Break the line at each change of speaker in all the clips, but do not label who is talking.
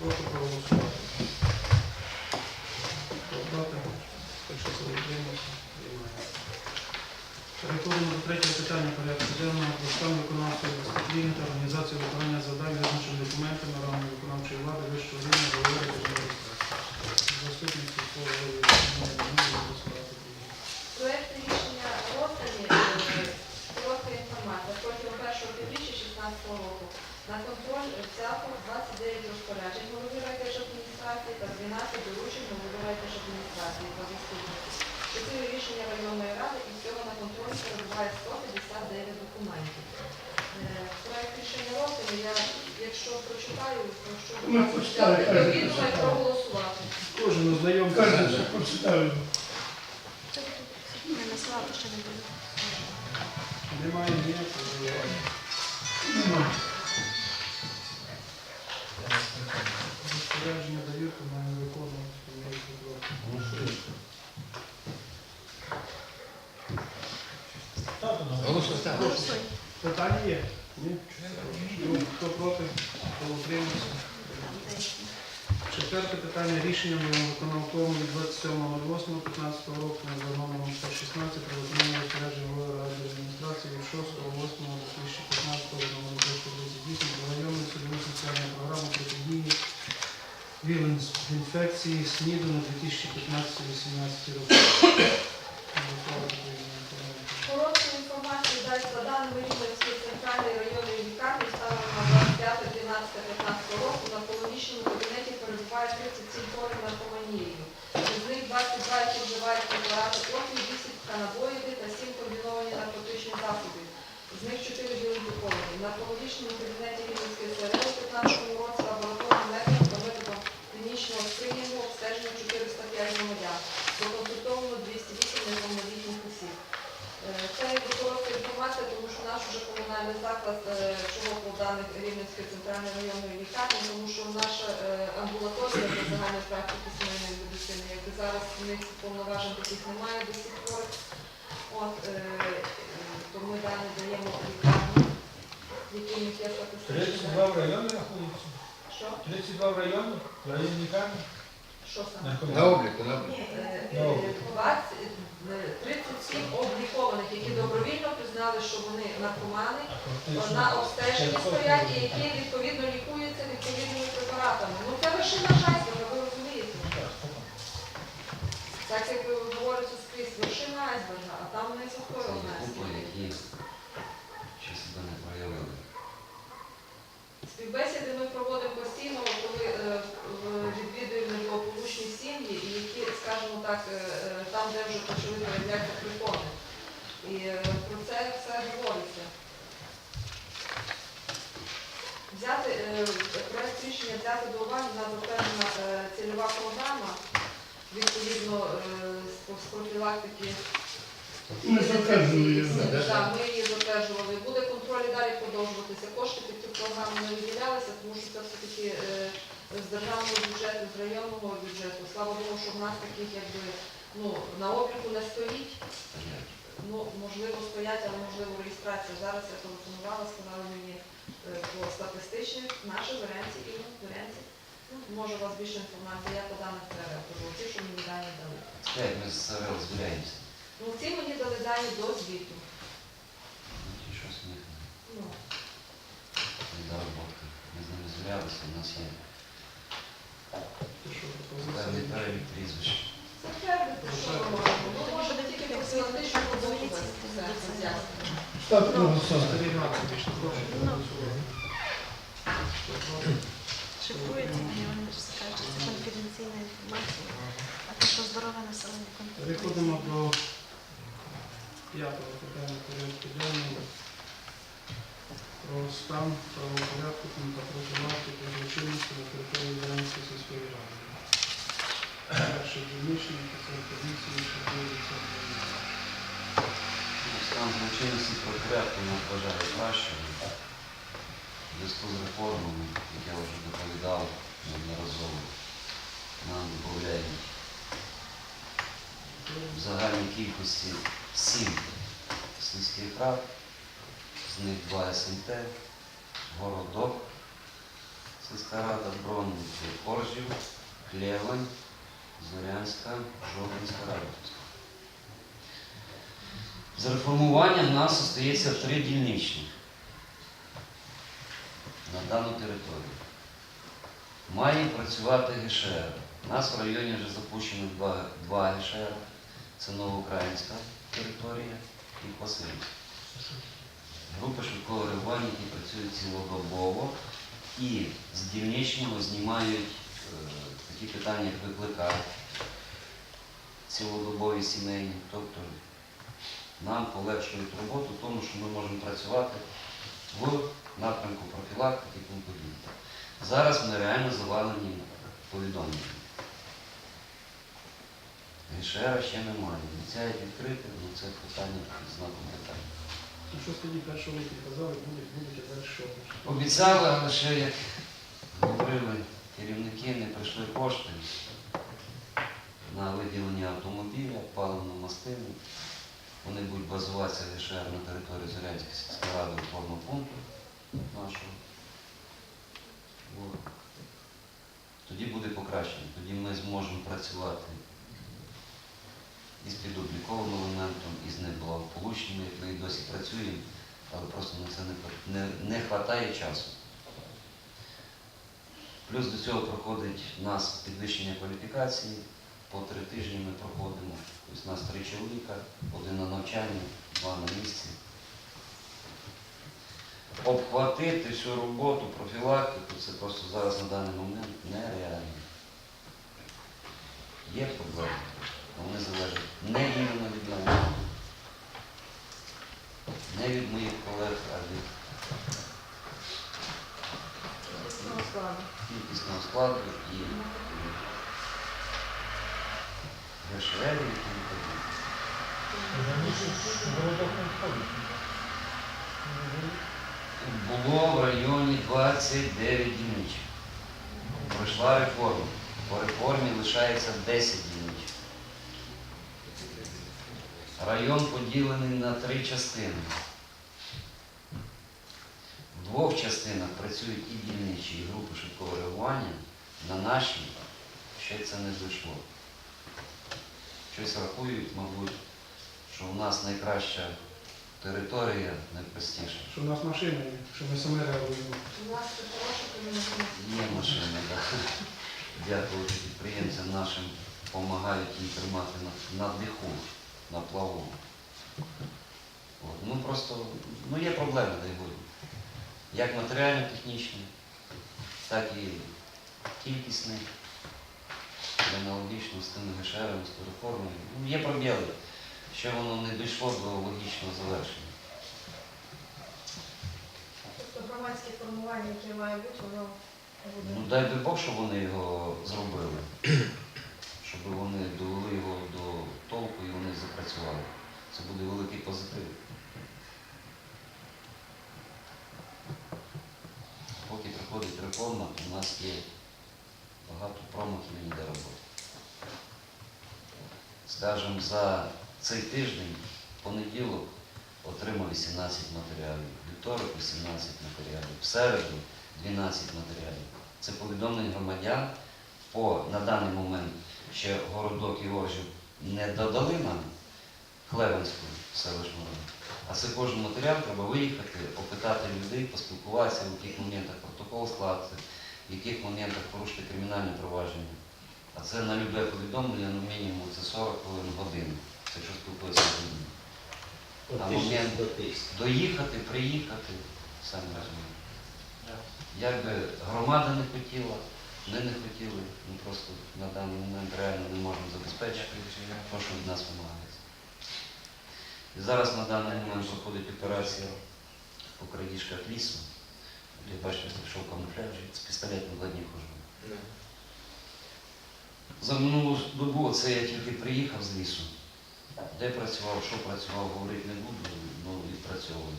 Прошу проголосувати. Хто проти? Якщо це утримався, приймається. Переходимо до третього питання порядку денного про стан виконавчої дисципліни та організацію виконання завдань, визначених документами рамками виконавчої влади вищого рівня голови адміністрації. Заступник сільського голови не голосувати.
Проект рішення роздані е, коротка інформація. Протягом першого півріччя 2016 року на контроль взято 29 розпоряджень голови райдержадміністрації та 12 доручень голови райдержадміністрації та заступників. Чотири рішення районної ради і всього на контроль перебуває 159 документів. Е, Проект рішення роздані, я якщо прочитаю, то що
Ну, почитай,
взяти до і проголосувати.
Кожен ознайомся.
Кажеться, прочитаю.
Не ще не.
Немає ніякого. зауваження.
Нема.
Розпорядження дають, то має виконувати. тому я тут роблю.
Голосуй.
Питання є? Ні? Ну, Хто проти, хто утримався? Четверте питання рішення виконавковому від 27.08.15 року за номером 116 про виконання розпорядження голови ради адміністрації від 6.08.2015 номер 238 про районну цільову соціальну програму протидії віленс інфекції СНІДу на 2015-2018 роки. Голосувати потрібно, Антоніна.
Коротку інформацію дасть за даними Рівненської центральної районної лікарні станом на 25-12-15 року на полонічному кабінеті перебуває 37 хворих наркоманією. З них 22, які вживають препарати опію, 8 канабоїди та 7 комбіновані наркотичні засоби. З них 4 білозіковані. На полонічному кабінеті даних центральної районної лікарні, тому що наша е, амбулаторія для загальної практики сімейної медицини, якби зараз в них повноважень таких немає до сих пор. От, е, то ми далі даємо лікарні, в яких у них є статистичні
32
дані.
в районі знаходиться?
Що?
32 в районі? В районі лікарні?
Що саме?
На обліку, на обліку.
Е,
Добре.
е, 20, е, 37 облікованих, які добровільно признали, що вони наркомани, на обстеженні стоять і які відповідно лікуються відповідними препаратами. Ну це вершина айсберга, ви розумієте.
Так,
як ви говорите скрізь, вершина айсберга, а там не
себе не проявили.
Співбесіди ми проводимо постійно, коли е, в- відвідуємо неблагополучні сім'ї, і які, скажімо так, е, е, там, де вже почали проявлятися притони. І е, про це все говориться. Взяти проект рішення взяти до уваги на затверджена цільова програма відповідно з- профілактики
Ми її.
Затверджували. Буде контроль і далі продовжуватися. Кошти під цю програму не виділялися, тому що це все-таки з державного бюджету, з районного бюджету. Слава Богу, що в нас таких якби ну, на обліку не стоїть. Ну, можливо, стоять, але можливо реєстрація. Зараз я телефонувала, сказали мені е, по статистичних наші варіанті і. Ну, може, у вас більше інформації, я по даних кажу, ті, що мені дані дали.
Чекай, ми з СРЛ звіряємося.
Ну, ці мені дали дані до звіту.
Ну, ті,
Ну,
не до роботи. Ми з ними звірялися, у нас є
Шифрується, вони ж скажуть, що це конфіденційна інформація. А те, що здорове населення
Переходимо
конфіденційне.
до п'ятого питання порядку денного. Про стан правопорядку та профілактику злочинності на території Зеленської сільської ради. Офіцер поліції, що дивиться.
Ну, Стан злочинності про порядку нас вважає кращим. Зв'язку з реформами, як я вже доповідав неодноразово, нам додають в загальній кількості сім сільських рад, з них два СМТ, городок, сільська рада, Брон, Коржів, Клевань, Зорянська, Жовтинська рада. З реформування в нас остається три дільничних на дану територію. Має працювати ГШР. У нас в районі вже запущено два, два ГШР. Це новоукраїнська територія і Васильівська. Групи швидкого реагування, які працюють цілодобово і з дільничного знімають е, такі питання, як виклика цілодобові сімейні. Тобто нам полегшують роботу в тому, що ми можемо працювати в напрямку профілактики і тому подібне. Зараз ми реально завалені повідомленнями. ГШР ще немає. Обіцяють відкрити, але це питання під знаком питання.
Ну що тоді першого казали, будуть, будуть, а далі що?
Обіцяли, але ще як говорили керівники, не прийшли кошти на виділення автомобіля, паливну мастину. Вони будуть базуватися лише на території Зорянської сільської ради опорного пункту нашого. Тоді буде покращення, тоді ми зможемо працювати із підобліковим елементом, із неблагополучними, як ми і досі працюємо, але просто на це не вистачає часу. Плюс до цього проходить у нас підвищення кваліфікації. По три тижні ми проходимо. Тобто у нас три чоловіка, один на навчанні, два на місці. Обхватити всю роботу, профілактику, це просто зараз на даний момент нереально. Є проблеми, вони залежать не іменно від мене, не від моїх колег, а від
Кількісного складу.
кількісного складу і ГШР, і. Було в районі 29 дільничих. Пройшла реформа. По реформі лишається 10 дільничих. Район поділений на три частини. В двох частинах працюють і дільничі, і групи швидкого реагування. На нашій ще це не зайшло. Щось рахують, мабуть, що у нас найкраща територія, найпростіша.
Що в нас машина є, що ми самі реагуємо.
У нас це хороше комунікація.
Є машини, так. Дякувати підприємцям нашим, допомагають їм тримати на, на диху, на плаву. От. Ну просто ну, є проблеми, дай Бог. Як матеріально-технічні, так і кількісні, і аналогічно з тими ГШРами, з тою. Ну, є пробіли. Ще воно не дійшло до логічного завершення.
Тобто громадське формування, яке має бути, воно буде.
Ну дай би Бог, щоб вони його зробили. Щоб вони довели його до толку і вони запрацювали. Це буде великий позитив. Поки приходить реформа, то нас є багато промахів і ніде роботи. Скажем, за цей тиждень, понеділок, отримав 18 матеріалів, вівторок 18 матеріалів, в середу 12 матеріалів. Це повідомлень громадян по на даний момент ще городок і Оржів не додали нам Хлевенську селищну. А це кожен матеріал треба виїхати, опитати людей, поспілкуватися, в яких моментах протокол скласти, в яких моментах порушити кримінальне провадження. А це на любе повідомлення, ну мінімум це 40 хвилин годин, це якщо спілкується з людьми. А момент доїхати, приїхати, самі розумієте. Як би громада не хотіла, ми не хотіли, ми просто на даний момент реально не можемо забезпечити те, що від нас вимагається. І зараз на даний момент проходить операція по крадіжках лісу. Я бачите, що в камуфляжі, з пістолетом в одній хожу. За минулу добу це я тільки приїхав з лісу. Де працював, що працював, говорити не буду, ну відпрацьовую.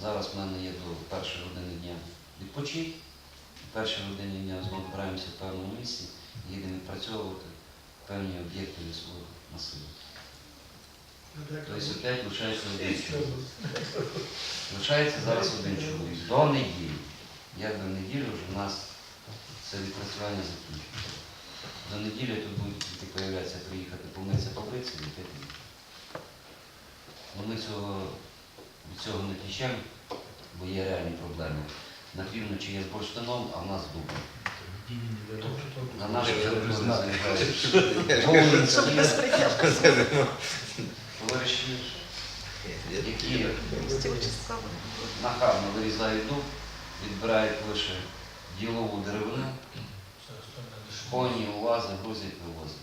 Зараз в мене є до першої години дня відпочити. В першій годині дня знову збираємося в певному місці, їдемо відпрацьовувати певні об'єкти лісового масиву. Тобто опять лишається один чоловік. Лишається зараз один чоловік. До неділі. якби в неділю вже в нас це відпрацювання закінчується. До неділі тут будуть тільки появлятися, приїхати помитися побитися і п'яти. Ну ми цього, від цього не тічемо, бо є реальні проблеми. На півночі є з бурштином, а в нас дубо. На нашу територію заїжджають Волинські які нахабно вирізають дуб, відбирають лише ділову деревину, коні, увази, грузять, вивозять.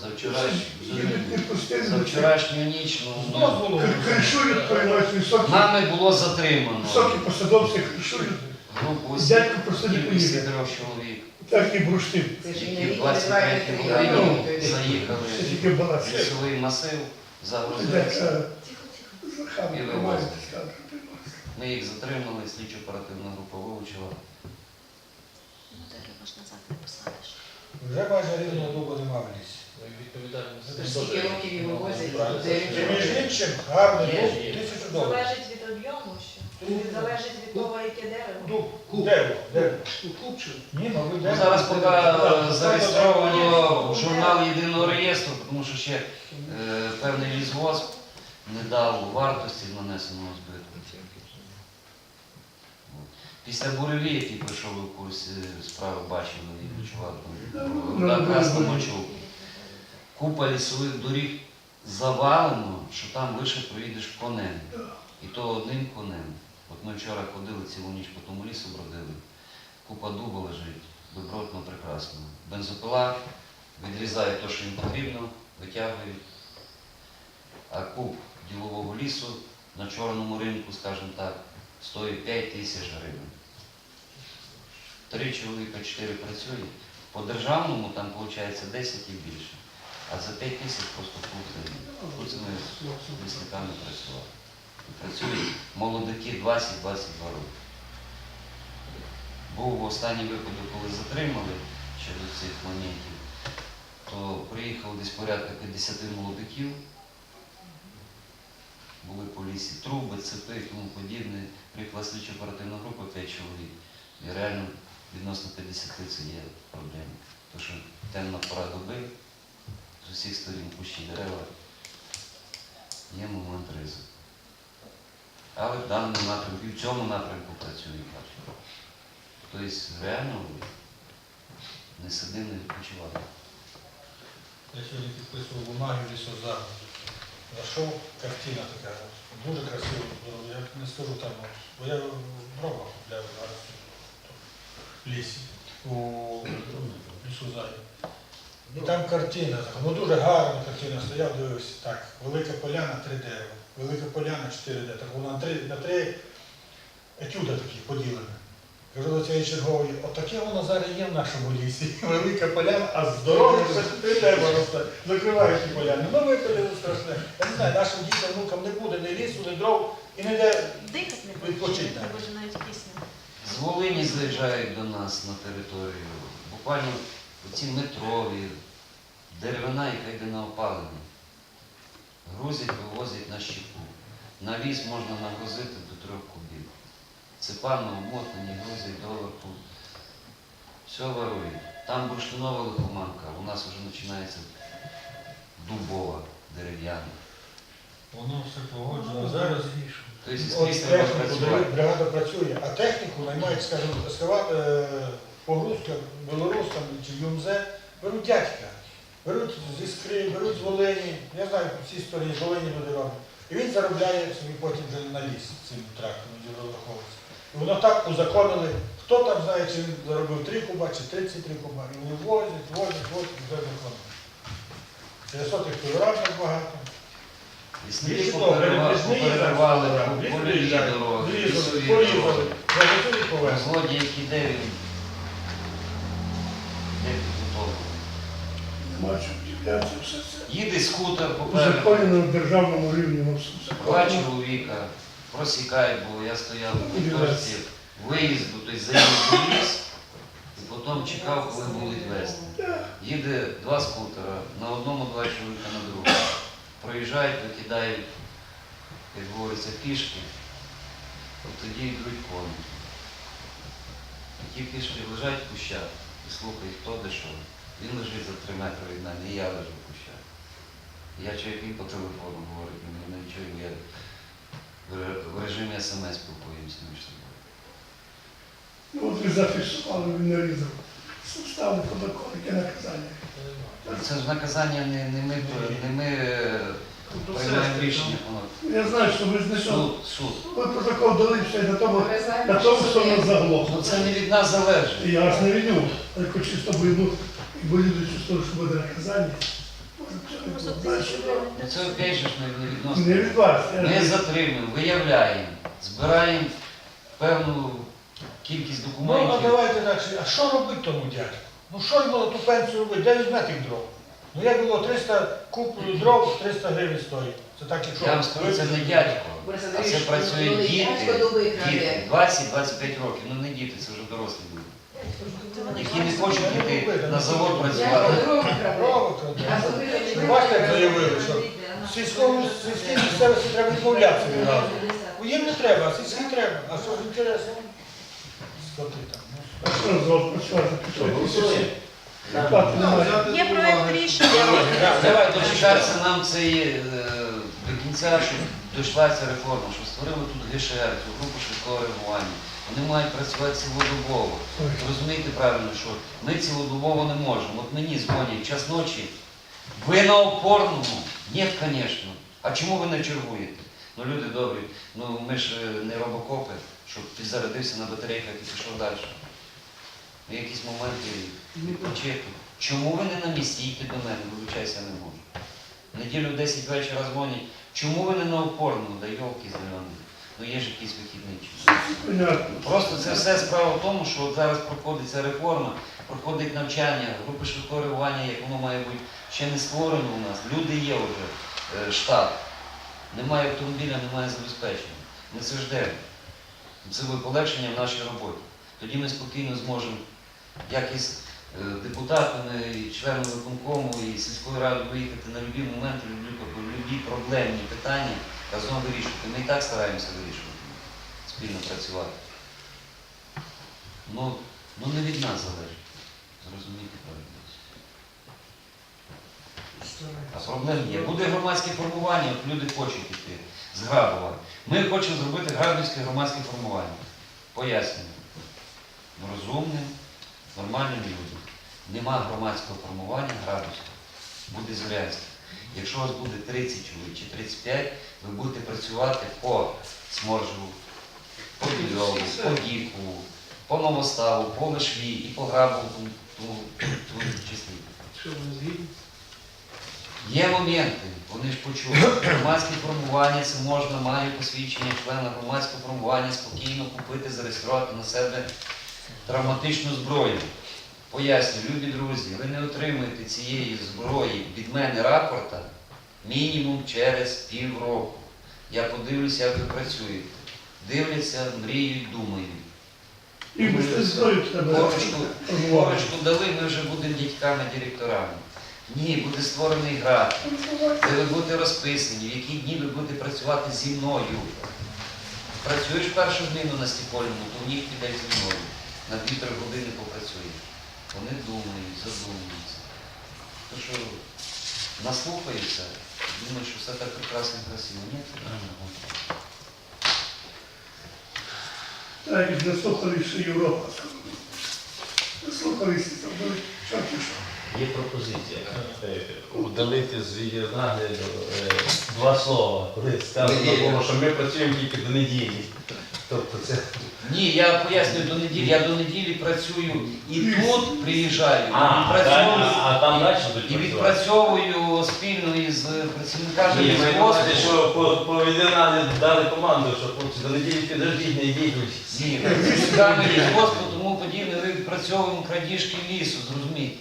За вчорашню, за вчорашню ніч ну,
Кришують, приймають високі,
нами було затримано.
Високі посадовці кришують.
групу трьох чоловік,
Так і бурштин.
які в 23 годині заїхали в лісовий масив, загрузилися. І вивозить. Ми їх затримали, слідчо оперативна група вилучила.
Ну, дерево ж назад не посадиш.
Вже майже рівно довго нема в лісі.
То скільки років його возять?
Між іншим, гарний
був,
тисячу доларів.
Залежить від. Від- Залежить від того, яке дерево.
Дуб, дерево, дерево.
Ну, Купчин.
Ні, мабуть,
Ну,
дерево.
зараз поки зареєстровано в журнал єдиного реєстру, тому що ще е, певний лісгосп не дав вартості нанесеного збитку. От. Після буреві, який прийшов ви в курсі справи, бачили і відчували там красну
ну.
Купа лісових доріг завалено, що там лише проїдеш конем. І то одним конем. От ми вчора ходили цілу ніч по тому лісу бродили. Купа дуба лежить, добротно, прекрасно. Бензопила відрізає те, що їм потрібно, витягують. А куб ділового лісу на чорному ринку, скажімо так, стоїть 5 тисяч гривень. Три чоловіка, чотири працює. По державному там виходить 10 і більше. А за 5 тисяч просто дають. Тут ми з лісниками працювали. Працюють молодики 20-22 роки. Був останній випадок, коли затримали щодо цих моментів, то приїхало десь порядка 50 молодиків, були по лісі труби, цепи і тому подібне. Приїхала слідчо оперативна група 5 чоловік. І реально відносно 50 це є проблема. Тому що темна пора доби, з усіх сторін кущі дерева, є момент ризику. Але в даному напрямку, і в цьому напрямку працює бачу. Тобто реально не сидимо, не відпочиваємо.
Я сьогодні підписував бумаги в лісозавод. Зайшов, картина така, дуже красиво, я не скажу там, бо я дрова купляю зараз в лісі, у лісозаві. І там картина, ну дуже гарна картина, стояв, дивився, так, велика поляна, три дерева, велика поляна, чотири дерева, так вона на три, на три етюда такі поділена. Кажу до цієї чергової, отаке воно зараз є в нашому лісі. Велика поляна, а здоров'я все три дерева росте. Закривають ті поляни. Ну випили страшне. Я не знаю, нашим дітям, внукам не буде ні лісу, ні дров і не де.
Дихати не буде,
Відпочити.
З Волині заїжджають до нас на територію. Буквально ці метрові, деревина, яка йде на опалення. Грузять, вивозять на щепу. На віз можна нагрузити до трьох кубів. Цепами обмотані, грузять доверху. Все ворують. Там бурштинова лихоманка, у нас вже починається дубова, дерев'яна.
Воно все погоджено. Зараз
Тобто
от техніку
працювати.
бригада працює, а техніку наймають, скажімо, ескаватор, е, погрузка, білорус там чи ЮМЗ, беруть дядька. Беруть з іскри, беруть з Волині, я знаю, по цій стороні з Волині люди роблять. І він заробляє собі потім вже на ліс цим трактором, він розраховується. І воно так узаконили. Хто там знає, чи він заробив 3 куба, чи 33 куба. І вони возять, возять, возять, вже законно. 900 кілограмів багато.
Лісники
Більше того,
поперева-
лісні
попереривали
зараз,
по-
ліс
польові
приїжджає,
дороги, лісові дороги.
заготові повезли.
Злодій, який де він? Де підготовлений?
Нема чого вдивлятися, все це.
Їде скутер попереду,
Узаконено на державному рівні, ну все
два чоловіка, просікають, бо я стояв у
Удивляється.
точці виїзду, тобто заїзд в ліс, і потім чекав, коли будуть вести. Їде два скутера, на одному два чоловіка на другому. Проїжджають, викидають, як говориться, пішки, от тоді йдуть коні. тільки ж лежать в кущах і слухають, хто де що. Він лежить за три метри від мене, і я лежу в кущах. Я чоловік по телефону говорить, мені не чую, я в ре- режимі смс спілкуємося між собою.
Ну от ви зафіксували, він не різав. Ставили протокол, яке наказання.
Це ж наказання не, не ми, не ми е,
Тобто
приймаємо рішення. воно
Я знаю, що ви знайшли.
Суд, суд.
Ви протокол дали все на тому, на тому,
що
воно заглохло.
Ну це не від нас залежить.
Я вас не виню, але хочу з тобою, ну, і з того, що буде наказання. Може.
Ну це ж не не
Не від вас. я
Ми
ж-
затримуємо, виявляємо, збираємо певну кількість
Ну, а
документів.
давайте так, а що робити тому дядьку? Ну що йому ту пенсію робити? Де візьме тих дров? Ну як було 300 куб дров, 300 гривень стоїть. Це так якщо...
Я вам скажу, це не дядько,
Борис
а
Андрійович,
це працюють
ну,
діти,
дядько
діти, 20-25 років, ну не діти, це вже дорослі люди,
вони
які не хочуть йти на завод працювати.
Ви бачите, як заявили, що сільському сільській місцевості треба відмовлятися відразу. Їм не треба, а сільській треба. А що ж інтересно? Скоти там.
Є
до
проект рішення.
Давай дочекатися нам цієї е, до кінця, щоб дійшла ця реформа, щоб створили тут ГШР, цю групу швидкого реагування. Вони мають працювати цілодобово. Розумієте правильно, що ми цілодобово не можемо. От мені дзвонять час ночі. Ви на опорному? Ні, звісно. А чому ви не чергуєте? Ну, люди добрі, ну ми ж е, не робокопи, щоб підзарядився на батарейках і пішов далі. Ну, якісь моменти почеки. Чому ви не на місці? Їдьте до мене, вибачайся, я не можу. Неділю в 10 вечора дзвонять. Чому ви не на опорному? Да йолки зелені. Ну є ж якийсь вихідний час. Просто це все справа в тому, що от зараз проходить ця реформа, проходить навчання, групи швидкого реагування, як воно має бути, ще не створено у нас. Люди є вже, е, штат. Немає автомобіля, немає забезпечення. Ми це ждемо. Це буде полегшення в нашій роботі. Тоді ми спокійно зможемо, як із е, депутатами, і членами виконкому і сільської ради виїхати на будь-які моменти, любі проблемні питання разом вирішувати. Ми і так стараємося вирішувати спільно працювати. Ну, ну не від нас залежить. Зрозумійте правильно. А проблем є. Буде громадське формування, от люди хочуть йти з Грабова. Ми хочемо зробити грабівське громадське формування. Пояснюю. Розумним, нормальним людям. Нема громадського формування грабівського. Буде Зорянське. Якщо у вас буде 30 чоловік чи 35, ви будете працювати по Сморжеву, по Більову, по Діку, по Новоставу, по Лишві і по тому, тому числі.
Що вони згідні?
Є моменти, вони ж почули. Громадське формування це можна, має посвідчення члена громадського формування спокійно купити, зареєструвати на себе травматичну зброю. Поясню, любі друзі, ви не отримуєте цієї зброї від мене рапорта мінімум через півроку. Я подивлюся, як ви працюєте. Дивляться, мріють, думають.
І.
Корочку, корочку дали, ми вже будемо дядьками, директорами. Ні, буде створений графік, де ви будете розписані, в які дні ви будете працювати зі мною. Працюєш першу зміну на Стікольному, то в них піде зі мною. На 2-3 години попрацюєш. Вони думають, задумуються. То що наслухаються, думають, що все так прекрасно і красиво. Ні, це.
Так, не слухалися Європа. Не слухалися, там були чорті що.
Є пропозиція е, удалити з відеонагляду е, два слова. Коли сказано було, що ми працюємо тільки до неділі. Тобто це
Ні, я пояснюю до неділі. Я до неділі працюю і тут приїжджаю, і
а, а, а там далі будуть
і
працювати.
відпрацьовую спільно із працівниками
Ні, ми
лісгоспу.
що по, по відеонагляду дали команду, що хлопці до неділі підождіть, не йдіть.
Ні, працівниками лісгоспу, тому подібне ми відпрацьовуємо крадіжки лісу, зрозумійте.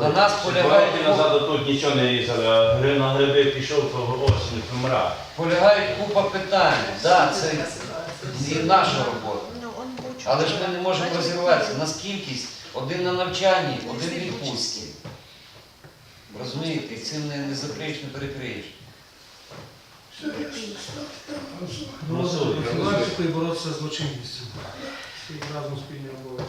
На нас полягає
Роки назад тут нічого не різали, а гри- на гриби пішов, то осінь помирав.
Полягають купа питань. Да, це і наша робота.
Ну, був
Але ж ми не можемо розірватися. У нас кількість один на навчанні, один в відпустці. Розумієте, і цим не, не закриєш, не перекриєш.
Голосуємо.
профілактику і боротися з злочинністю. Всі разом спільні роботи.